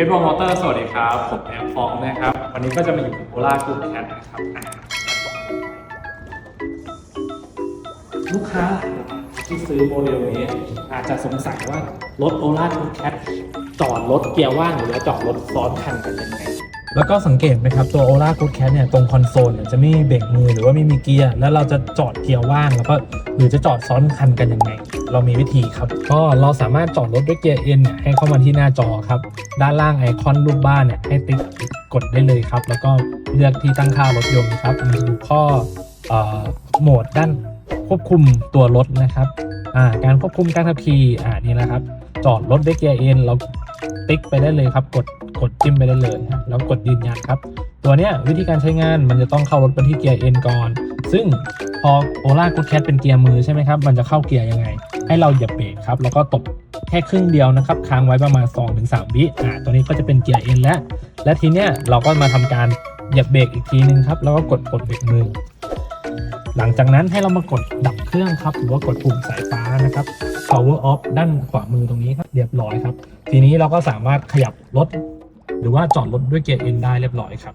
เพชรบอลมอเตอร์สวัสดีครับ ผมแอมฟองนะครับ วันนี้ก็จะมาอยู่กับโอล่าคูแคทนะครับลูกค้าที่ซื้อโมเดลนี้ อาจจะสงสัยว่ารถโอล่าคูแคทจอดรถเกียร์ว่างหรือจอดรถซ้อนคันกันยังไง แล้วก็สังเกตไหมครับ ตัว Ola Good Cat เนี่ย ตรงคอนโซลเนี่ยจะไม่มีเบรกมือหรือว่าไม่มีเกียร์ แล้วเราจะจอดเกียร์ว่าง แล้วก็หรือจะจอดซ้อนคันกันยังไง เรามีวิธีครับ ก็เราสามารถจอดรถด้วยเกียร์ N เนี่ยให้เข้ามาที่หน้าจอครับ ด้านล่างไอคอนรูปบ้านเนี่ยให้ติ๊กกดได้เลยครับ แล้วก็เลือกที่ตั้งค่ารถยนต์ครับมีดูข้อเอ่อโหมดด้านควบคุมตัวรถนะครับอ่าการควบคุมการขับขี่อ่านี่นะครับ จอดรถด้วยเกียร์ N เราติ๊กไปได้เลยครับ กดกดจิ้มไปได้เลยฮะแล้วกดยืนยันครับ ตัวเนี้ยวิธีการใช้งานมันจะต้องเข้ารถไปที่เกียร์ N ก่อน ซึ่งพอโอล่ากูดแคทเป็นเกียร์มือใช่ไหมครับ มันจะเข้าเกียร์ยังไง ให้เราเหยียบเบรกครับ แล้วก็ตบแค่ครึ่งเดียวนะครับ ค้างไว้ประมาณ 2-3 วิอ่าตัวนี้ก็จะเป็นเกียร์ N แล้ว และทีเนี้ยเราก็มาทำการเหยียบเบรกอีกทีนึงครับ แล้วก็กดปลดเบรกมือ หลังจากนั้นให้เรามากดดับเครื่องครับ หรือว่ากดปุ่มสายฟ้านะครับ power off ด้านขวามือตรงนี้ครับเรียบร้อยครับ ทีนี้เราก็สามารถขยับรถหรือว่าจอดรถด้วยเกียร์ N ได้เรียบร้อยครับ